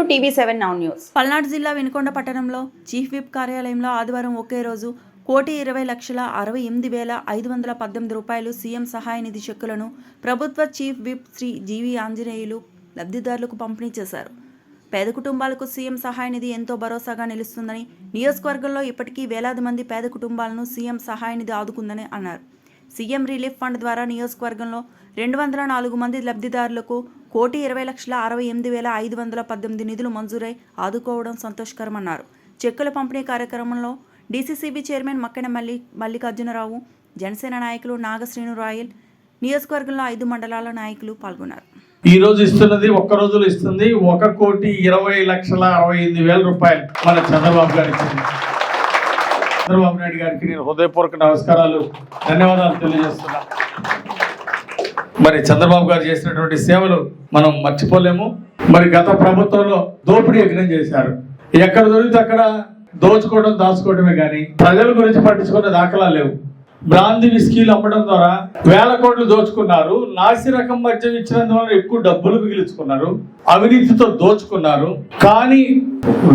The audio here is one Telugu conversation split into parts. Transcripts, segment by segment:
To TV seven now news. Palnadu జిల్లా వినుకొండ పట్టణంలో చీఫ్ విప్ కార్యాలయంలో ఆదివారం ఒకే రోజు కోటి ఇరవై లక్షల అరవై ఎనిమిది వేల ఐదు వందల పద్దెనిమిది రూపాయలు సీఎం సహాయ నిధి చెక్కులను ప్రభుత్వ chief whip Shri G V Anjaneyulu లబ్ధిదారులకు పంపిణీ చేశారు. పేద కుటుంబాలకు సీఎం సహాయ నిధి ఎంతో భరోసాగా నిలుస్తుందని నియోజకవర్గంలో ఇప్పటికీ వేలాది మంది పేద కుటుంబాలను సీఎం సహాయ నిధి ఆదుకుందని అన్నారు. సీఎం రిలీఫ్ ఫండ్ ద్వారా నియోజకవర్గంలో రెండు వందల నాలుగు మంది లబ్ధిదారులకు కోటి ఇరవై లక్షల అరవై ఎనిమిది వేల ఐదు వందల పద్దెనిమిది నిధులు మంజూరై ఆదుకోవడం సంతోషకరమన్నారు. చెక్కుల పంపిణీ కార్యక్రమంలో డీసీసీబీ చైర్మన్ మక్కెన మల్లి మల్లికార్జునరావు జనసేన నాయకులు నాగశ్రీను రాయల్ నియోజకవర్గంలో ఐదు మండలాల నాయకులు పాల్గొన్నారు. ఈ రోజు ఇస్తున్నది ఒక్క రోజులో ఇస్తుంది. ఒక కోటి ఇరవై లక్షల అరవై ఎనిమిది వేల రూపాయలు మన చంద్రబాబు గారు ఇచ్చింది. చంద్రబాబు నాయుడు గారికి నేను హృదయపూర్వక నమస్కారాలు ధన్యవాదాలు తెలియజేస్తున్నాను మరి చంద్రబాబు గారు చేసినటువంటి సేవలు మనం మర్చిపోలేము. మరి గత ప్రభుత్వంలో దోపిడీ యజ్ఞం చేశారు. ఎక్కడ దొరికితే అక్కడ దోచుకోవడం దాచుకోవడమే కానీ ప్రజల గురించి పట్టించుకునే దాఖలా లేవు. బ్రాంది విస్కీలు అమ్మడం ద్వారా వేల కోట్లు దోచుకున్నారు. నాసి రకం మద్యం ఇచ్చినందువల్ల ఎక్కువ డబ్బులు మిగిలించుకున్నారు. అవినీతితో దోచుకున్నారు. కానీ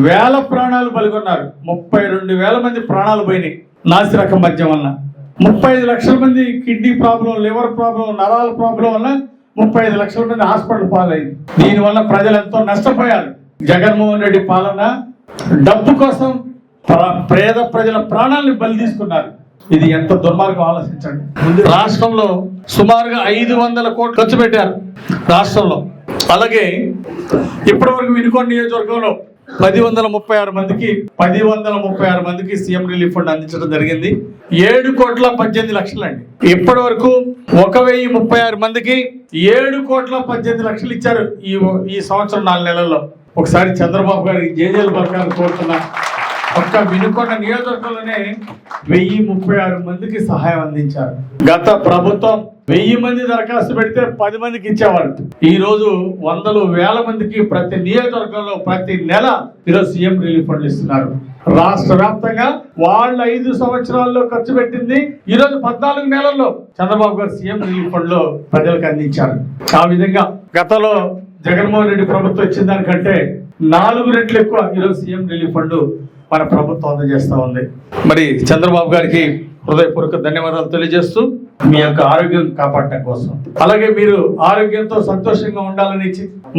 వేల ప్రాణాలు పలుకున్నారు ముప్పై రెండు వేల మంది ప్రాణాలు పోయినాయి నాసి రకం మద్యం వల్ల. ముప్పై ఐదు లక్షల మంది కిడ్నీ ప్రాబ్లం లివర్ ప్రాబ్లం నరాల ప్రాబ్లం వల్ల ముప్పై ఐదు లక్షల మంది హాస్పిటల్ పాలైంది. దీనివల్ల ప్రజలు ఎంతో నష్టపోయారు. జగన్మోహన్ రెడ్డి పాలన డబ్బు కోసం ప్ర- పేద ప్రజల ప్రాణాలను బలి తీసుకున్నారు. ఇది ఎంత దుర్మార్గం ఆలోచించండి. రాష్ట్రంలో సుమారుగా ఐదు వందల కోట్లు ఖర్చు పెట్టారు రాష్ట్రంలో. అలాగే ఇప్పటి వరకు నియోజకవర్గంలో పది వందల ముప్పై ఆరు మందికి పది వందల ముప్పై ఆరు మందికి సీఎం రిలీఫ్ ఫండ్ అందించడం జరిగింది. ఏడు కోట్ల పద్దెనిమిది లక్షలు అండి ఇప్పటి వరకు ఒక వెయ్యి ముప్పై ఆరు మందికి ఏడు కోట్ల పద్దెనిమిది లక్షలు ఇచ్చారు ఈ ఈ సంవత్సరం నాలుగు నెలల్లో. ఒకసారి చంద్రబాబు గారికి జేజేలు పలకాలని కోరుతున్నా. ఒక్క వినుకొండ నియోజకవర్గంలోనే వెయ్యి ముప్పై ఆరు మందికి సహాయం అందించారు. గత ప్రభుత్వం వెయ్యి మంది దరఖాస్తు పెడితే పది మందికి ఇచ్చేవారు. ఈ రోజు వందలు వేల మందికి ప్రతి నియోజకవర్గంలో ప్రతి నెల ఈరోజు సీఎం రిలీఫ్ ఫండ్లు ఇస్తున్నారు. రాష్ట్ర వ్యాప్తంగా వాళ్ళ ఐదు సంవత్సరాల్లో ఖర్చు పెట్టింది ఈ రోజు పద్నాలుగు నెలల్లో చంద్రబాబు గారు సీఎం రిలీఫ్ ఫండ్లో ప్రజలకు అందించారు. ఆ విధంగా గతంలో జగన్మోహన్ రెడ్డి ప్రభుత్వం ఇచ్చిన దానికంటే నాలుగు రెట్లు ఎక్కువ ఈరోజు సీఎం రిలీఫ్ ఫండ్ మన ప్రభుత్వం అందజేస్తా ఉంది. మరి చంద్రబాబు గారికి హృదయపూర్వక ధన్యవాదాలు తెలియజేస్తూ మీ యొక్క ఆరోగ్యం కాపాడటం కోసం. అలాగే మీరు ఆరోగ్యంతో సంతోషంగా ఉండాలని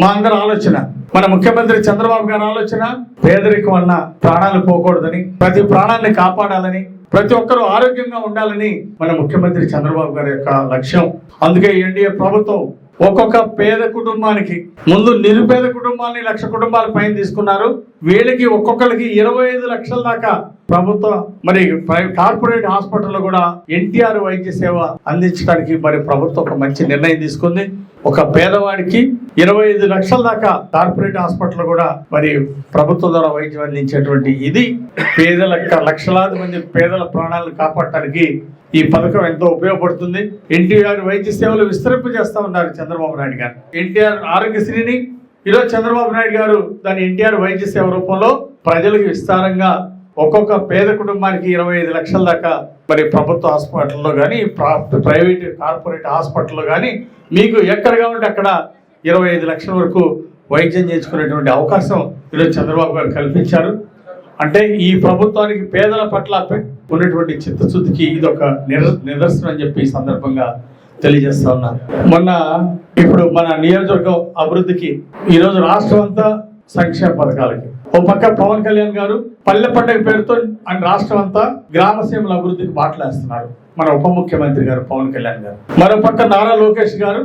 మా అందరి ఆలోచన మన ముఖ్యమంత్రి చంద్రబాబు గారి ఆలోచన పేదరికం వలన ప్రాణాలు పోకూడదని ప్రతి ప్రాణాన్ని కాపాడాలని ప్రతి ఒక్కరూ ఆరోగ్యంగా ఉండాలని మన ముఖ్యమంత్రి చంద్రబాబు గారి యొక్క లక్ష్యం. అందుకే ఎన్డీఏ ప్రభుత్వం ఒక్కొక్క పేద కుటుంబానికి ముందు నిరుపేద కుటుంబాలని లక్ష కుటుంబాల పైన తీసుకున్నారు. వీళ్ళకి ఒక్కొక్కరికి ఇరవై ఐదు లక్షల దాకా ప్రభుత్వం మరి కార్పొరేట్ హాస్పిటల్లో కూడా ఎన్టీఆర్ వైద్య సేవ అందించడానికి మరి ప్రభుత్వం ఒక మంచి నిర్ణయం తీసుకుంది. ఒక పేదవాడికి ఇరవై ఐదు లక్షల దాకా కార్పొరేట్ హాస్పిటల్ కూడా మరి ప్రభుత్వం ద్వారా వైద్యం అందించేటువంటి ఇది. పేదల లక్షలాది మంది పేదల ప్రాణాలను కాపాడటానికి ఈ పథకం ఎంతో ఉపయోగపడుతుంది. ఎన్టీఆర్ వైద్య సేవలు విస్తరింపజేస్తా ఉన్నారు చంద్రబాబు నాయుడు గారు. ఎన్టీఆర్ ఆరోగ్యశ్రీని ఈరోజు చంద్రబాబు నాయుడు గారు దాని ఎన్టీఆర్ వైద్య సేవ రూపంలో ప్రజలకు విస్తారంగా ఒక్కొక్క పేద కుటుంబానికి ఇరవై ఐదు లక్షల దాకా మరి ప్రభుత్వ హాస్పిటల్లో కానీ ప్రైవేట్ కార్పొరేట్ హాస్పిటల్లో కానీ మీకు ఎక్కడ కావాలంటే అక్కడ ఇరవై ఐదు లక్షల వరకు వైద్యం చేయించుకునేటువంటి అవకాశం ఈరోజు చంద్రబాబు గారు కల్పించారు. అంటే ఈ ప్రభుత్వానికి పేదల పట్ల ఉన్నటువంటి చిత్తశుద్ధికి ఇది ఒక నిదర్శనం అని చెప్పి ఈ సందర్భంగా తెలియజేస్తా ఉన్నారు మొన్న ఇప్పుడు మన నియోజకవర్గం అభివృద్ధికి ఈరోజు రాష్ట్రం అంతా సంక్షేమ పథకాలకి. ఓ పక్క పవన్ కళ్యాణ్ గారు పల్లె పండుగ పేరుతో అండ్ రాష్ట్రం అంతా గ్రామ సీమల అభివృద్ధికి మాట్లాడుతున్నారు మన ఉప ముఖ్యమంత్రి గారు పవన్ కళ్యాణ్ గారు. మరో పక్క నారా లోకేష్ గారు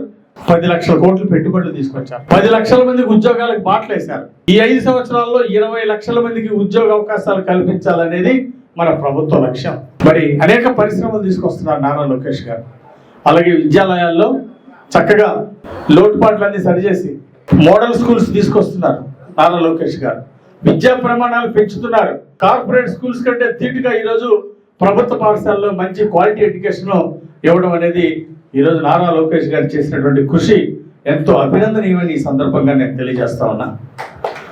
పది లక్షల కోట్లు పెట్టుబడులు తీసుకొచ్చారు. పది లక్షల మందికి ఉద్యోగాలకు బాటలేశారు ఈ ఐదు సంవత్సరాల్లో ఇరవై లక్షల మందికి ఉద్యోగ అవకాశాలు కల్పించాలనేది మన ప్రభుత్వ లక్ష్యం. మరి అనేక పరిశ్రమలు తీసుకొస్తున్నారు నారా లోకేష్ గారు. అలాగే విద్యాలయాల్లో చక్కగా లోటుపాట్లన్నీ సరిచేసి మోడల్ స్కూల్స్ తీసుకొస్తున్నారు నారా లోకేష్ గారు. విద్యా ప్రమాణాలు పెంచుతున్నారు. కార్పొరేట్ స్కూల్స్ కంటే తీటుగా ఈరోజు ప్రభుత్వ పాఠశాలలో మంచి క్వాలిటీ ఎడ్యుకేషన్ ఇవ్వడం అనేది ఈరోజు నారా లోకేష్ గారు చేసినటువంటి కృషి ఎంతో అభినందనీయమని ఈ సందర్భంగా నేను తెలియజేస్తా ఉన్నా.